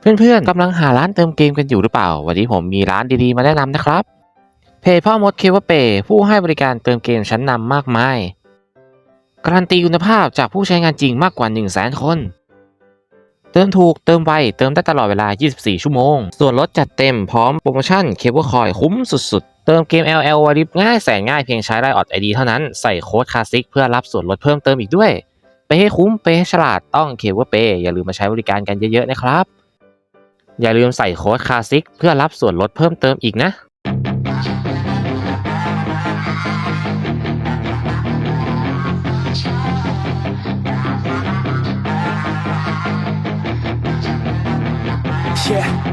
เพื่อนๆกำลังหาร้านเติมเกมกันอยู่หรือเปล่า วันนี้ผมมีร้านดีๆ มาแนะนำนะครับ เพจพ่อมดเคเวเปผู้ให้บริการเติมเกมชั้นนำมากมาย การันตีคุณภาพจากผู้ใช้งานจริงมากกว่า 1 0 0 0 0แสนคน เติมถูกเติมไว เติมได้ตลอดเวลา 24 ชั่วโมง ส่วนลดจัดเต็มพร้อมโปรโมชั่นเคเบิลคอยคุ้มสุดๆ เติมเกม LL วาริบง่ายแสนง่ายเพียงใช้ไลน์ออดไอดีเท่านั้นใส่โค้ดคลาสสิกเพื่อรับส่วนลดเพิ่มเติมอีกด้วย ไปให้คุ้มไปให้ฉลาดต้องเคเบิลเปอย่าลืมมาใช้บริการกันเยอะๆนะครับ อย่าลืมใส่โค้ดคลาสิกเพื่อรับส่วนลดเพิ่มเติมอีกนะ Yeah,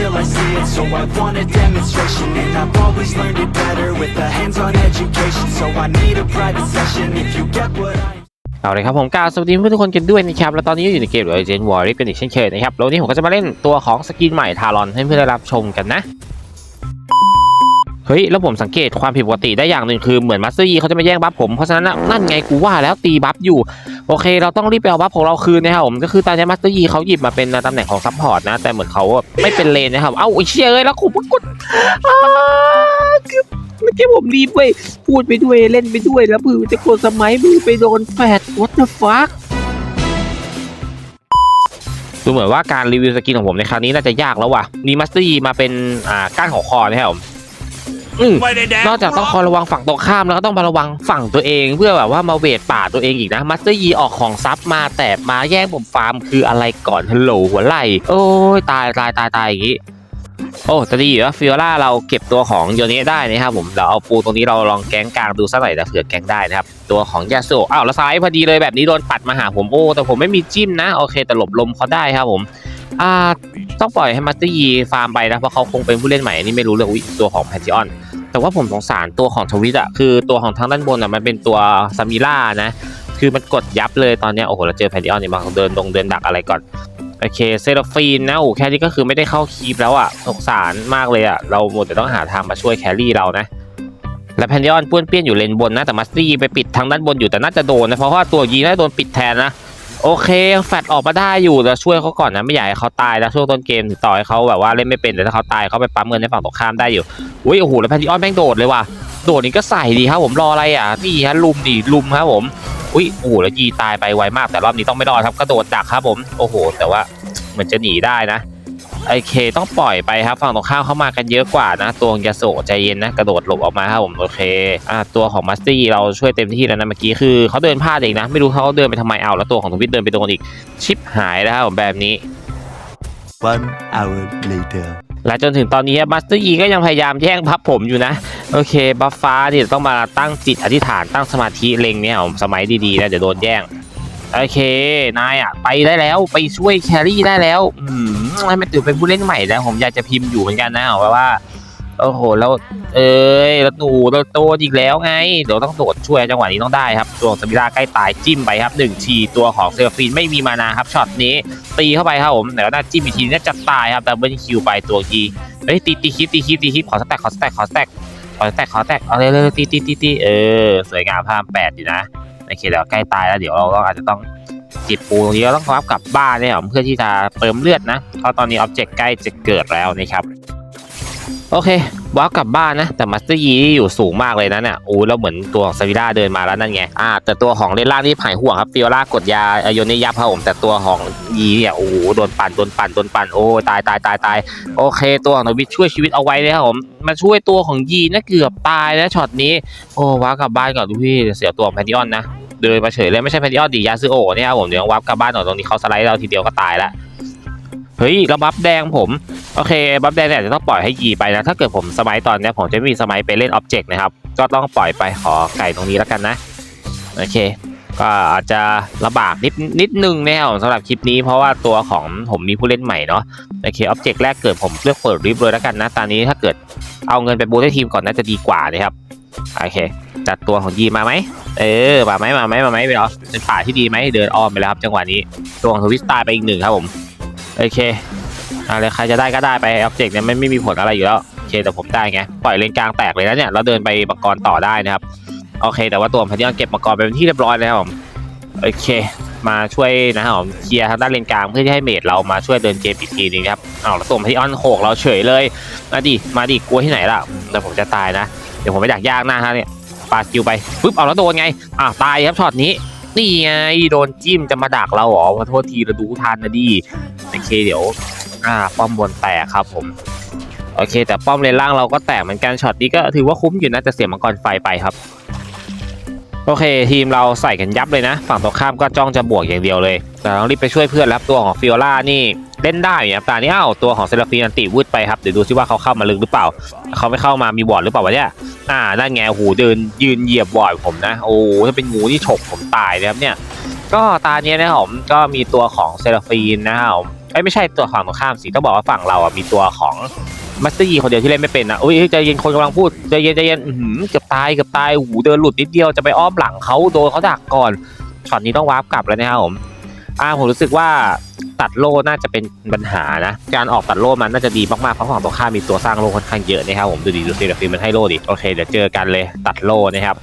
till I see it So I want a demonstration And I've always learned it better With a hands-on education So I need a private session If you get what I เอาเลยครับผมกล่าวสวัสดีเพื่อนทุกคนกันด้วยนะครับ แล้วตอนนี้อยู่ในเกมเดอะเจนวอร์ริปกันอีกเช่นเคยนะครับแล้ววันนี้ผมก็จะมาเล่นตัวของสกินใหม่ทารอนให้เพื่อนได้รับชมกันนะ เฮ้ย แล้วผมสังเกตความผิดปกติได้อย่างหนึ่งคือเหมือนมาสเตอร์ยีเขาจะมาแย่งบัฟผม เพราะฉะนั้นนั่นไงกูว่าแล้วตีบัฟอยู่ โอเค เราต้องรีบไปเอาบัฟของเราคืนนะครับผมก็คือตอนนี้มาสเตอร์ยีเขาหยิบมาเป็นตำแหน่งของซัพพอร์ตนะ แต่เหมือนเขาไม่เป็นเลนนะครับ เอ้าไอ้เชี่ยเอ้ยแล้วกูกดอ้าคือเมื่อกี้ผมรีบเว้ยพูดไปด้วยเล่นไปด้วยแล้วมือจะโกดสมัยมือไปโดนแฟด what the fuck ดูเหมือนว่าการรีวิวสกินของผมในครั้งนี้น่าจะยากแล้วว่ะมีมัสเตอร์ยีมาเป็นอ่าก้านของคอนะครับผม อืมนอกจากต้องคอยระวังฝั่งตรงข้ามแล้วก็ต้องมาระวังฝั่งตัวเอง เพื่อแบบว่ามาเวทป่าตัวเองอีกนะมัสเตอร์ยีออกของซับมาแต่มาแย่งผมฟาร์มคืออะไรก่อนฮัลโหลหัวไหล่โอ้ยตายตายตายตายอย่างงี้ โอ้แต่ดีอยู่ว่าฟิโอล่าเราเก็บตัวของโยเนะได้นะครับผมเราเอาปูตรงนี้เราลองแก๊งกลางดูสักหน่อยแต่เผื่อแก๊งได้นะครับตัวของยาสุอ้าวแล้วซ้ายพอดีเลยแบบนี้โดนปัดมาหาผมโอ้แต่ผมไม่มีจิ้มนะโอเคแต่หลบลมเขาได้ครับผม อ่าต้องปล่อยให้มาสเตอร์ยีฟาร์มไปนะ เพราะเขาคงเป็นผู้เล่นใหม่นี่ไม่รู้เรื่องอุ๊ยตัวของแพนทิออน แต่ว่าผมสงสารตัวของทวิตอะคือตัวของทางด้านบนอะมันเป็นตัวซามิล่านะ คือมันกดยับเลยตอนนี้โอ้โหเราเจอแพนทิออนเนี่ยมาเดินดงเดินดักอะไรก่อนโอเคเซราฟีนนะโอ้แค่นี้ก็คือไม่ได้เข้าคีปแล้วอะสงสารมากเลยอะเราหมดแต่ต้องหาทางมาช่วยแครี่เรานะและแพนดิออนป้วนเปี้ยนอยู่เลนบนนะแต่มัสตี้ไปปิดทางด้านบนอยู่แต่น่าจะโดนนะเพราะว่าตัวยีน่าโดนปิดแทนนะ โอเคแฟดออกมาได้อยู่แต่ช่วยเขาก่อนนะไม่อยากให้เขาตายนะช่วงต้นเกมต่อให้เขาแบบว่าเล่นไม่เป็นแต่ถ้าเขาตายเขาไปปั๊มเงินในฝั่งตรงข้ามได้อยู่อุ้ยโอ้โหแล้วแพนดิออนแม่งโดดเลยว่ะโดดนี่ก็ใส่ดีครับผมรออะไรอะนี่ฮะลุมดิลุมครับผมอุ้ยโอ้โหแล้วยีตายไปไวมากแต่รอบนี้ต้องไม่รอดครับกระโดดดักครับผมโอ้โห แต่ว่าเหมือนจะหนีได้นะ โอเคต้องปล่อยไปครับฝั่งตรงข้ามเข้ามากันเยอะกว่านะตัวของยาโสใจเย็นนะกระโดดหลบออกมาครับผมโอเคอ่าตัวของมัสตี้เราช่วยเต็มที่แล้วนะเมื่อกี้คือเขาเดินพลาดเองนะ ไม่รู้เขาเดินไปทำไมเอาแล้วตัวของทวิตเดินไปโดนอีกชิปหายแล้วครับผมแบบนี้ One hour later. และจนถึงตอนนี้มัสเตอร์ยีก็ยังพยายามแย่งพับผมอยู่นะ โอเค บัฟฟ้าเนี่ยต้องมาตั้งจิตอธิษฐานตั้งสมาธิเล็งเนี่ยผมสมัยดีๆนะเดี๋ยวโดนแย่ง โอเค นายอะ ไปได้แล้วไปช่วยแครี่ได้แล้ว อืมให้มันตื่นเป็นผู้เล่นใหม่แล้ว ผมอยากจะพิมพ์อยู่เหมือนกันนะว่าว่า โอ้โห แล้ว เอ้ยแล้วหนูเราโตอีกแล้วไง เดี๋ยวต้องโดดช่วยจังหวะนี้ต้องได้ครับตัวของสมิล่าใกล้ตายจิ้มไปครับหนึ่งทีตัวของเซอร์ฟีนไม่มีมานาครับช็อตนี้ ตีเข้าไปครับผมแต่ก็น่าจิ้มอีกทีน่าจะตายครับแต่เบิลคิวไปตัวกีเฮ้ยตีตีคลิปตีคลิปตีคลิปขอสแต็กขอสแต็กขอสแต็กขอสแต็กขอสแต็กเอาเลยเลยตีตีตีตีเออสวยงามพามแปดอยู่นะ โอเคเดี๋ยวใกล้ตายแล้วเดี๋ยวเราก็อาจจะต้องจิบปูตรงนี้เราต้องรับกลับบ้านเนี่ยผมเพื่อที่จะเติมเลือดนะเพราะตอนนี้อ็อบเจกต์ใกล้จะเกิดแล้วนะครับโอเควาร์ปกลับบ้านนะ แต่มาสเตอร์ยีนี่อยู่สูงมากเลยนะเนี่ยโอ้แล้วเหมือนตัวของซาวิล่าเดินมาแล้วนั่นไงอ่าแต่ตัวของเลนล่างนี่หายห่วงครับฟิโอล่ากดยาโยนยับครับผมแต่ตัวของยีเนี่ยโอ้โหโดนปั่นโดนปั่นโดนปั่นโอ้ตายตายตายตายโอเค ตัวของนวิทช่วยชีวิตเอาไว้เลยครับผมมาช่วยตัวของยีนะเกือบตายนะช็อตนี้โอ้วาร์ปกลับบ้านก่อนดูพี่เสียตัวของแพนดิออนนะ เดินมาเฉยเลยไม่ใช่แพนดิออดิยาซึโอเนี่ยผมเดี๋ยววาร์ปกลับบ้านหน่อยตรงนี้เขาสไลด์เราทีเดียวก็ตายละเฮ้ยแล้วบัฟแดงผมโอเคบัฟแดงเนี่ยจะต้องปล่อยให้ยีไปนะ ถ้าเกิดผมสมัยตอนเนี้ยผมจะมีสมัยไปเล่นอ็อบเจกต์นะครับ ก็ต้องปล่อยไปขอไก่ตรงนี้แล้วกันนะโอเค ก็อาจจะลำบากนิดนิดนึงนะครับสำหรับคลิปนี้เพราะว่าตัวของผมมีผู้เล่นใหม่เนาะ โอเคออบเจกต์แรกเกิดผมเลือกเปิดริฟเลยแล้วกันนะ ตอนนี้ถ้าเกิดเอาเงินไปบูทให้ทีมก่อนน่าจะดีกว่านะครับ โอเค จัดตัวของยีมาไหม เออ มาไหมมาไหมมาไหมไปเหรอเป็นป่าที่ดีไหมเดินอ้อมไปแล้วครับ จังหวะนี้ ตัวของทวิสตาไปอีกหนึ่งครับผม โอเคอะไรใครจะได้ก็ได้ไปออบเจกต์เนี่ยไม่ไม่มีผลอะไรอยู่แล้ว โอเค แต่ผมได้ไง ปล่อยเลนกลางแตกเลยนะเนี่ยแล้วเดินไปบังกรต่อได้นะครับ โอเค แต่ว่าตัวพันยังเก็บมาก่อนไปเป็นที่เรียบร้อยแล้วครับผม โอเค มาช่วยนะครับผมเคลียร์ทางด้านเลนกลางเพื่อที่ให้เมดเรามาช่วยเดินเกมอีกทีนึงครับเอาแล้วตัวพันยออนโขกเราเฉยเลยมาดิมาดิกลัวที่ไหนล่ะแต่ผมจะตายนะ เดี๋ยวผมไปดักยากหน้าฮะเนี่ยปาสกิลไปปึ๊บเอาแล้วโดนไงอ่าตายครับช็อตนี้นี่ไงโดนจิ้มจะมาดักเราเหรอขอโทษทีเราดูทันนะดิโอเคเดี๋ยวอ่าป้อมบนแตกครับผมโอเค แต่ป้อมเลนล่างเราก็แตกเหมือนกันช็อตนี้ก็ถือว่าคุ้มอยู่นะแต่เสียมังกรไฟไปครับ โอเค ทีมเราใส่กันยับเลยนะ ฝั่งตรงข้ามก็จ้องจะบวกอย่างเดียวเลย แต่ต้องรีบไปช่วยเพื่อนแล้วตัวของฟิโอล่านี่เล่นได้อยู่ครับตานี้อ้าตัวของเซราฟีนอันติวืดไปครับเดี๋ยวดูซิว่าเขาเข้ามาลึกหรือเปล่า เขาไม่เข้ามามีบอร์ดหรือเปล่าวะเนี่ยอ่านั่นไงโอ้โหเดินยืนเหยียบบอร์ดผมนะโอ้ถ้าเป็นงูนี่ฉกผมตายเลยครับเนี่ยก็ตาเนี้ยนะผมก็มีตัวของเซราฟีนนะครับผมเอ้ไม่ใช่ตัวฝั่งตรงข้ามสิต้องบอกว่าฝั่งเราอะมีตัวของ มาสเตอร์ยีคนเดียวที่เล่นไม่เป็นนะอุ้ยใจเย็นคนกำลังพูดใจเย็นใจเย็นเกือบตายเกือบตายหูเดินหลุดนิดเดียวจะไปอ้อมหลังเขาโดนเขาดักก่อนช็อตนี้ต้องวาร์ปกลับแล้วนะครับผมอ่าผมรู้สึกว่าตัดโล่น่าจะเป็นปัญหานะ การออกตัดโล่มันน่าจะดีมากๆเพราะฝั่งตรงข้ามมีตัวสร้างโล่ค่อนข้างเยอะนะครับผมดูดีดูสิเดี๋ยวฟิล์มมันให้โล่ดิโอเคเดี๋ยวเจอกันเลยตัดโล่นะครับ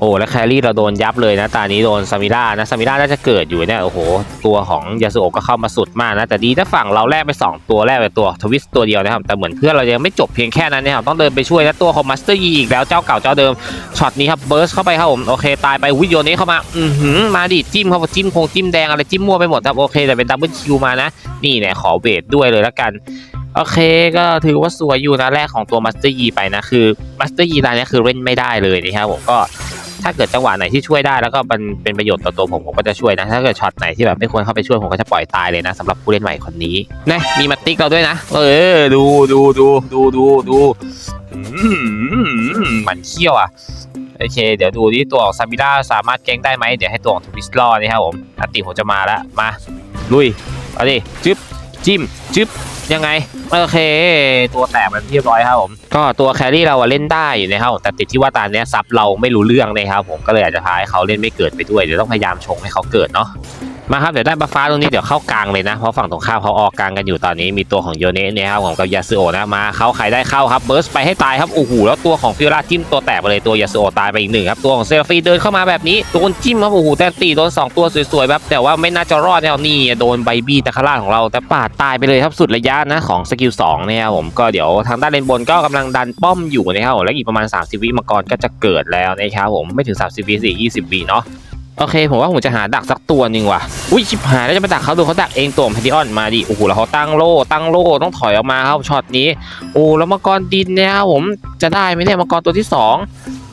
โอ้แล้วแครี่เราโดนยับเลยนะตานี้โดนซามิล่านะซามิล่าน่าจะเกิดอยู่เนี่ยโอ้โห ตัวของยาสุโอก็เข้ามาสุดมากนะ แต่ดีถ้าฝั่งเราแลกไป 2 ตัวแรกไปตัวทวิสตัวเดียวนะครับ แต่เหมือนเพื่อนเรายังไม่จบเพียงแค่นั้นนะครับต้องเดินไปช่วยนะตัวของมาสเตอร์ยีอีกแล้วเจ้าเก่าเจ้าเดิมช็อตนี้ครับเบิร์สเข้าไปครับผมโอเคตายไปวิโอนี้เข้ามาอือหือมาดิจิ้มเขาจิ้มคงจิ้มแดงอะไรจิ้มมั่วไปหมดครับโอเคแต่เป็นดับเบิลคิวมานะ นี่เนี่ยขอเวทด้วยเลยละกันโอเคก็ถือว่าสวยอยู่นะแรกของตัวมาสเตอร์ยีไปนะคือมาสเตอร์ยีรายนี้คือเล่นไม่ได้เลยนะครับผมก็ ถ้าเกิดจังหวะไหนที่ช่วยได้แล้วก็มันเป็นประโยชน์ต่อตัวผมผมก็จะช่วยนะถ้าเกิดช็อตไหนที่แบบไม่ควรเข้าไปช่วยผมก็จะปล่อยตายเลยนะสำหรับผู้เล่นใหม่คนนี้นะมีมาติ๊กเราด้วยนะ เออดูดูดูดูดูดูอืมมันเขี้ยวอะโอเค เดี๋ยวดูที่ตัวของซามิล่าสามารถแก้งได้ไหมเดี๋ยวให้ตัวของทวิสลอนี่ครับผมอัติผมจะมาแล้วมาลุยเอาดิจึ๊บจิ้มจึ๊บ ยังไง โอเค ตัวแตกไปเรียบร้อยครับผม ก็ตัวแครี่เราเล่นได้อยู่นะครับแต่ติดที่ว่าตาเนี้ยซับเราไม่รู้เรื่องนะครับผมก็เลยอาจจะพาให้เขาเล่นไม่เกิดไปด้วยเดี๋ยวต้องพยายามชงให้เขาเกิดเนาะ มาครับเดี๋ยวได้บัฟฟ้าตรงนี้เดี๋ยวเข้ากลางเลยนะ เพราะฝั่งตรงข้ามเขาออกกลางกันอยู่ตอนนี้มีตัวของโยเนะเนี่ยครับผมกับยาสึโอนะมาเขาใครได้เข้าครับเบิร์สไปให้ตายครับโอ้โหแล้วตัวของฟิโอลาจิ้มตัวแตกไปเลยตัวยาสึโอตายไปอีกหนึ่งครับตัวของเซราฟีเดินเข้ามาแบบนี้โดนจิ้มครับโอ้โหแต่ตีโดนสองตัวสวยๆแบบแต่ว่าไม่น่าจะรอดแนวนี่โดนไบบี้ตะคาร่าของเราแต่ปาดตายไปเลยครับสุดระยะนะของสกิล2เนี่ยครับผมก็เดี๋ยวทางด้านเลนบนก็กำลังดันป้อมอยู่นะครับและอีกประมาณ 30 วิมังกรก็จะเกิดแล้วนะครับผมไม่ถึง 30 วิสิ20วิเนาะ โอเคผมว่าผมจะหาดักสักตัวหนึ่งว่ะ อุ้ยชิบหายแล้วจะไปดักเขาดูเขาดักเองตัวแพดิออนมาดิ โอ้โหแล้วเขาตั้งโล่ตั้งโล่ต้องถอยออกมาครับช็อตนี้ โอ้แล้วมังกรดินเนี่ยครับผมจะได้ไหมเนี่ยมังกรตัวที่สอง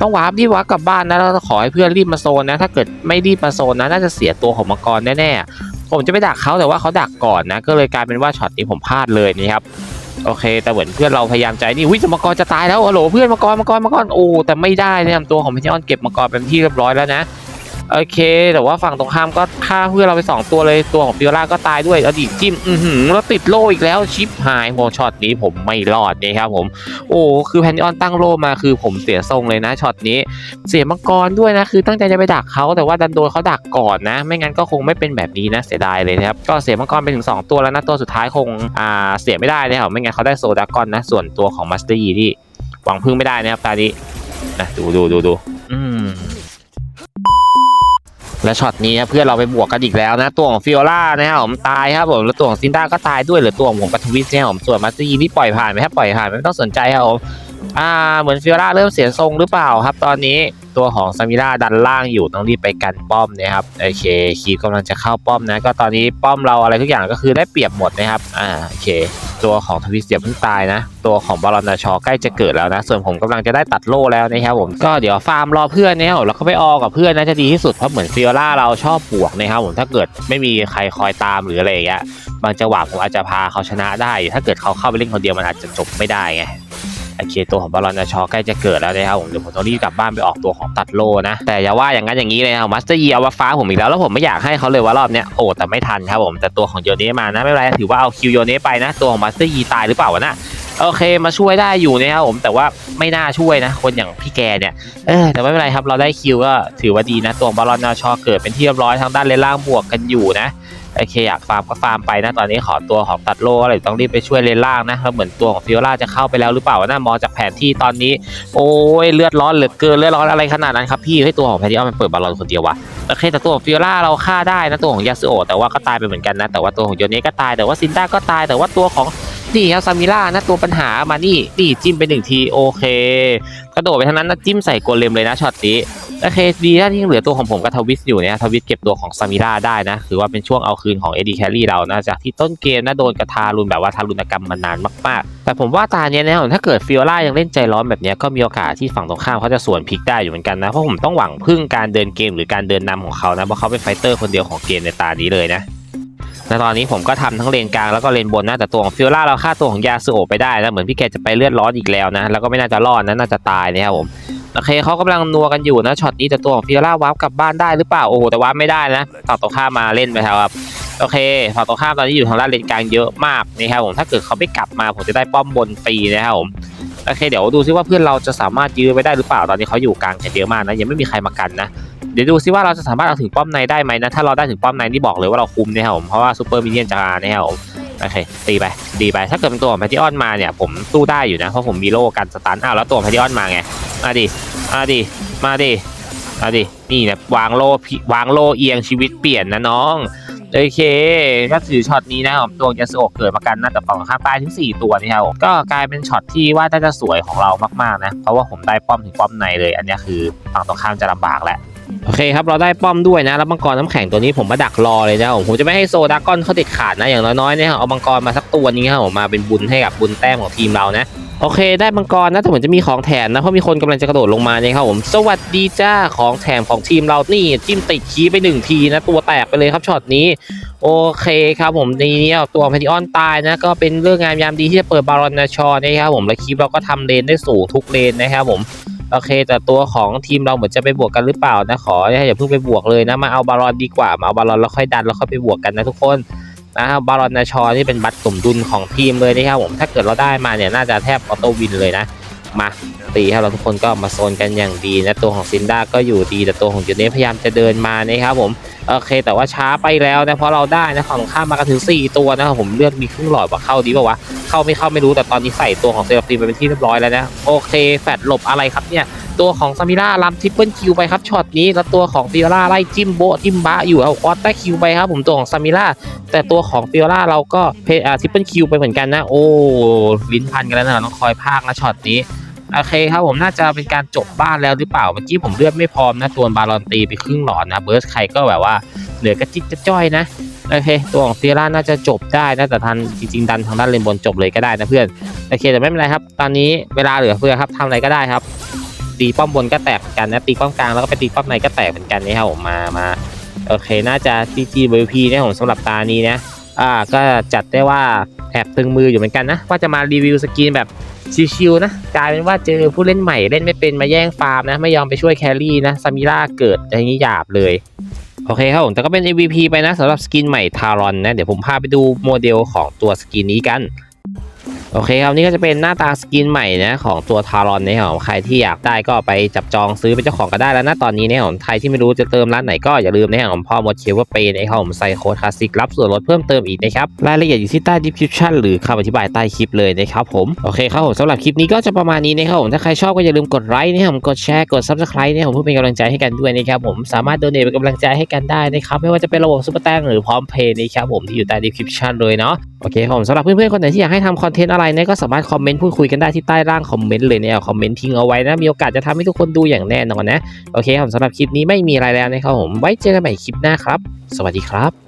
ต้องวาร์ปที่วาร์ปกลับบ้านนะแล้วขอให้เพื่อนรีบมาโซนนะ ถ้าเกิดไม่รีบมาโซนนะน่าจะเสียตัวของมังกรแน่ๆ ผมจะไปดักเขาแต่ว่าเขาดักก่อนนะ ก็เลยกลายเป็นว่าช็อตนี้ผมพลาดเลยนี่ครับโอเค แต่เหมือนเพื่อนเราพยายามใจนี่วิจมังกรจะตายแล้วฮัลโหลเพื่อนมังกรมังกรมังกรโอ้แต่ไม่ได้เนี่ยตัวของพิออนเก็บมังกรเป็นที่เรียบร้อยแล้วนะ โอเค แต่ว่าฝั่งตรงข้ามก็ฆ่าเพื่อนเราไปสองตัวเลยตัวของฟิโอล่าก็ตายด้วยอดีตจิ้มอือหือแล้วติดโล่อีกแล้วชิปหายโมช็อตนี้ผมไม่รอดนี่ครับผม โอ้คือแพนดิออนตั้งโล่มาคือผมเสียทรงเลยนะช็อตนี้ เสียมังกรด้วยนะคือตั้งใจจะไปดักเขาแต่ว่าดันโดนเขาดักก่อนนะ ไม่งั้นก็คงไม่เป็นแบบนี้นะเสียดายเลยนะครับก็เสียมังกรไปถึง 2 ตัวแล้วนะตัวสุดท้ายคงอ่าเสียไม่ได้นะครับไม่งั้นเขาได้โซดากอนนะ ส่วนตัวของมัสเตอร์ยีที่หวังพึ่งไม่ได้นะครับตานี้นะดูดูดูดูอืม และช็อตนี้เพื่อนเราไปบวกกันอีกแล้วนะตัวของฟิโอล่านะครับผมตายครับผมแล้วตัวของซินด้าก็ตายด้วยเหรือตัวของผมกับทวิสเนี่ยผมส่วนมาซีนี่ปล่อยผ่านไปครับปล่อยผ่านไปไม่ต้องสนใจครับผมอ่าเหมือนฟิโอล่าเริ่มเสียทรงหรือเปล่าครับตอนนี้ ตัวของซามิล่าดันล่างอยู่ต้องรีบไปกันป้อมนะครับโอเคคีกำลังจะเข้าป้อมนะ ก็ตอนนี้ป้อมเราอะไรทุกอย่างก็คือได้เปรียบหมดนะครับอ่าโอเค ตัวของทวิสเดียเพิ่งตายนะ ตัวของบอลอนนาชอใกล้จะเกิดแล้วนะ ส่วนผมกำลังจะได้ตัดโล่แล้วนะครับผมก็เดี๋ยวฟาร์มรอเพื่อนนะครับแล้วก็ไปออกับเพื่อนน่าจะดีที่สุดเพราะเหมือนฟิโอล่าเราชอบบวกนะครับผมถ้าเกิดไม่มีใครคอยตามหรืออะไรอย่างเงี้ยบางจังหวะผมอาจจะพาเขาชนะได้ ถ้าเกิดเขาเข้าไปเล่นคนเดียวมันอาจจะจบไม่ได้ไง โอเคตัวของบอลอนชอใกล้จะเกิดแล้วนะครับผมเดี๋ยวผมต้องรีบกลับบ้านไปออกตัวของตัดโลนะ แต่อย่าว่าอย่างนั้นอย่างนี้เลยครับมัสเตอร์ยีเอามาฟ้าผมอีกแล้วแล้วผมไม่อยากให้เขาเลยว่ารอบเนี้ยโอ้แต่ไม่ทันครับผมแต่ตัวของโยเนะมานะไม่เป็นไรถือว่าเอาคิวโยเนะไปนะ ตัวของมัสเตอร์ยีตายหรือเปล่าวะนะโอเคมาช่วยได้อยู่นะครับผมแต่ว่าไม่น่าช่วยนะ คนอย่างพี่แกเนี่ยเออแต่ไม่เป็นไรครับเราได้คิวก็ถือว่าดีนะ ตัวของบอลลอนชอเกิดเป็นที่เรียบร้อยทางด้านเลนล่างบวกกันอยู่นะ โอเคอยากฟาร์มก็ฟาร์มไปนะ ตอนนี้ขอตัวของตัดโลอะไรต้องรีบไปช่วยเลนล่างนะแล้วเหมือนตัวของฟิโอล่าจะเข้าไปแล้วหรือเปล่านะมองจากแผนที่ตอนนี้ โอ้ยเลือดร้อนเหลือเกินเลือดร้อนอะไรขนาดนั้นครับพี่ให้ตัวของแพทติออนมันเปิดบอลลอนคนเดียววะโอเคแต่ตัวของฟิโอล่าเราฆ่าได้นะตัวของยาสุโอแต่ว่าก็ตายไปเหมือนกันนะแต่ว่าตัวของโยเนก็ตายแต่ว่าซินด้าก็ตายแต่ว่าตัวของ นี่ครับซามิล่านะตัวปัญหามานี่นี่จิ้มไปหนึ่งทีโอเค กระโดดไปทางนั้นนะจิ้มใส่โกเลมเลยนะช็อตนี้โอเคดีนะที่ยังเหลือตัวของผมกับทวิสอยู่เนี่ยทวิสเก็บตัวของซามิราได้นะถือว่าเป็นช่วงเอาคืนของเอดีแคลรี่เรานะจากที่ต้นเกมนะโดนกระทารุนแบบว่าทารุณกรรมมานานมากๆ แต่ผมว่าตาเนี้ยนะถ้าเกิดฟิโอล่ายังเล่นใจร้อนแบบนี้ก็มีโอกาสที่ฝั่งตรงข้ามเขาจะสวนพลิกได้อยู่เหมือนกันนะเพราะผมต้องหวังพึ่งการเดินเกมหรือการเดินนำของเขานะเพราะเขาเป็นไฟเตอร์คนเดียวของเกมในตานี้เลยนะ ในตอนนี้ผมก็ทำทั้งเลนกลางแล้วก็เลนบนนะแต่ตัวของฟิโอล่าเราฆ่าตัวของยาสุโอไปได้นะเหมือนพี่แกจะไปเลือดร้อนอีกแล้วนะแล้วก็ไม่น่าจะรอดนะน่าจะตายนะครับผมโอเคเขากำลังนัวกันอยู่นะช็อตนี้แต่ตัวของฟิโอล่าวาร์ปกลับบ้านได้หรือเปล่าโอ้โหแต่วาร์ปไม่ได้นะฝั่งตรงข้ามมาเล่นไปครับโอเคฝั่งตรงข้ามตอนนี้อยู่ทางด้านเลนกลางเยอะมากนะครับผมถ้าเกิดเขาไม่กลับมาผมจะได้ป้อมบนฟรีนะครับผมโอเคเดี๋ยวดูซิว่าเพื่อนเราจะสามารถยื้อไว้ได้หรือเปล่าตอนนี้เขาอยู่กลางกันเยอะมากนะยังไม่มีใครมากันนะ เดี๋ยวดูซิว่าเราจะสามารถเอาถึงป้อมในได้ไหมนะ ถ้าเราได้ถึงป้อมในนี่บอกเลยว่าเราคุมนะครับผมเพราะว่าซูเปอร์มินเนี่ยนจะมานะครับผมโอเคตีไปดีไปถ้าเกิดเป็นตัวของแพทิออนมาเนี่ยผมสู้ได้อยู่นะเพราะผมมีโล่กันสตันอ้าวแล้วตัวแพทิออนมาไงมาดิมาดิมาดิมาดินี่นะวางโลพิวางโลเอียงชีวิตเปลี่ยนนะน้องโอเคถ้าถือช็อตนี้นะครับตัวยาสโอะเกิดมากันนะแต่ฝั่งข้างใต้ถึง 4 ตัวนี่ครับก็กลายเป็นช็อตที่ว่าน่าจะสวยของเรามากๆนะเพราะว่าผมได้ป้อมถึงป้อมในเลย อันนี้คือฝั่งตรงข้ามจะลำบากแหละ โอเคครับเราได้ป้อมด้วยนะแล้วมังกรน้ำแข็งตัวนี้ผมมาดักรอเลยนะผมจะไม่ให้โซดาก้อนเขาเด็ดขาดนะอย่างน้อยๆเนี่ยเอามังกรมาสักตัวนี้ครับผมมาเป็นบุญให้กับบุญแต้มของทีมเรานะโอเค ได้มังกรนะแต่เหมือนจะมีของแถมนะเพราะมีคนกำลังจะกระโดดลงมาเนี่ยครับผมสวัสดีจ้าของแถมของทีมเรานี่จิ้มติดคีไปหนึ่งทีนะตัวแตกไปเลยครับช็อตนี้โอเคครับผมในนี้เอาตัวแพนติออนตายนะก็เป็นเรื่องงามยามดีที่จะเปิดบารอนนาชอนะครับผมและคลิปเราก็ทำเลนได้สูงทุกเลนนะครับผม โอเค แต่ตัวของทีมเราเหมือนจะไปบวกกันหรือเปล่านะขออย่าเพิ่งไปบวกเลยนะมาเอาบารอนดีกว่ามาเอาบารอนแล้วค่อยดันแล้วค่อยไปบวกกันนะทุกคนนะครับบารอนนาชอนี่เป็นบัตรสมดุลของทีมเลยนะครับผมถ้าเกิดเราได้มาเนี่ยน่าจะแทบออโต้วินเลยนะมาตีครับเราทุกคนก็มาโซนกันอย่างดีนะตัวของซินด้าก็อยู่ดีแต่ตัวของยูเนพยายามจะเดินมานะครับผมโอเค แต่ว่าช้าไปแล้วนะเพราะเราได้นะฝั่งข้ามมากันถึง4ตัวนะครับผมเลือดมีครึ่งหลอดว่าเข้าดีป่าวะ เข้าไม่เข้าไม่รู้แต่ตอนนี้ใส่ตัวของเซราฟีไปเป็นที่เรียบร้อยแล้วนะโอเคแฟดหลบอะไรครับเนี่ยตัวของซามิล่ารับทริปเปิลคิวไปครับช็อตนี้แล้วตัวของฟิโอล่าไล่จิ้มโบจิ้มบะอยู่เอาออสได้คิวไปครับผมตัวของซามิล่าแต่ตัวของฟิโอล่าเราก็เพอาทริปเปิลคิวไปเหมือนกันนะโอ้ลิ้นพันกันแล้วนะต้องคอยพากนะช็อตนี้โอเคครับผมน่าจะเป็นการจบบ้านแล้วหรือเปล่าเมื่อกี้ผมเลือดไม่พร้อมนะตัวบาลอนตีไปครึ่งหลอดนะเบิร์สใครก็แบบว่าเหลือกระจิตกระจ้อยนะ โอเค ตัวของฟิโอล่าน่าจะจบได้นะแต่ทันจริงๆ ดันทางด้านเลนบนจบเลยก็ได้นะเพื่อนโอเคแต่ไม่เป็นไรครับ ตอนนี้เวลาเหลือเฟือครับทำอะไรก็ได้ครับตีป้อมบนก็แตกเหมือนกันนะตีป้อมกลางแล้วก็ไปตีป้อมในก็แตกเหมือนกันนี่ครับผมมามาโอเคน่าจะ GG VP เนี่ยผมสำหรับตานี้นะอ่าก็จัดได้ว่าแอบตึงมืออยู่เหมือนกันนะว่าจะมารีวิวสกินแบบชิวๆนะกลายเป็นว่าเจอผู้เล่นใหม่เล่นไม่เป็นมาแย่งฟาร์มนะไม่ยอมไปช่วยแครี่นะซามิล่าเกิดอย่างนี้หยาบเลย โอเคครับผมแต่ก็เป็น MVP ไปนะสำหรับสกินใหม่ทารอนนะ เดี๋ยวผมพาไปดูโมเดลของตัวสกินนี้กัน โอเคครับนี่ก็จะเป็นหน้าตาสกินใหม่นะของตัวทารอนนะครับใครที่อยากได้ก็ไปจับจองซื้อเป็นเจ้าของก็ได้แล้วนะตอนนี้นะครับใครที่ไม่รู้จะเติมร้านไหนก็อย่าลืมนะครับพ่อมดเคียวว่าเปย์นะครับผมใส่โค้ดคลาสสิกรับส่วนลดเพิ่มเติมอีกนะครับรายละเอียดอยู่ที่ใต้ description หรือคำอธิบายใต้คลิปเลยนะครับผมโอเคครับผมสำหรับคลิปนี้ก็จะประมาณนี้นะครับผมถ้าใครชอบก็อย่าลืมกดไลค์นะครับกดแชร์กด subscribe นะครับเพื่อเป็นกำลังใจให้กันด้วยนะครับผมสามารถโดเนทเป็นกำลังใจให้กันได้นะครับไม่ว่าจะเป็นระบบซุปเปอร์แตงหรือพร้อมเพย์นะครับผมที่อยู่ใต้ description เลยเนาะโอเคครับผมสำหรับเพื่อนๆคนไหนที่อยากให้ทำคอนเทนต์อะไรเนี่ยก็สามารถคอมเมนต์พูดคุยกันได้ที่ใต้ล่างคอมเมนต์เลยเนี่ยคอมเมนต์ทิ้งเอาไว้นะมีโอกาสจะทำให้ทุกคนดูอย่างแน่นอนนะโอเคครับสำหรับคลิปนี้ไม่มีอะไรแล้วนะครับผมไว้เจอกันใหม่คลิปหน้าครับ สวัสดีครับ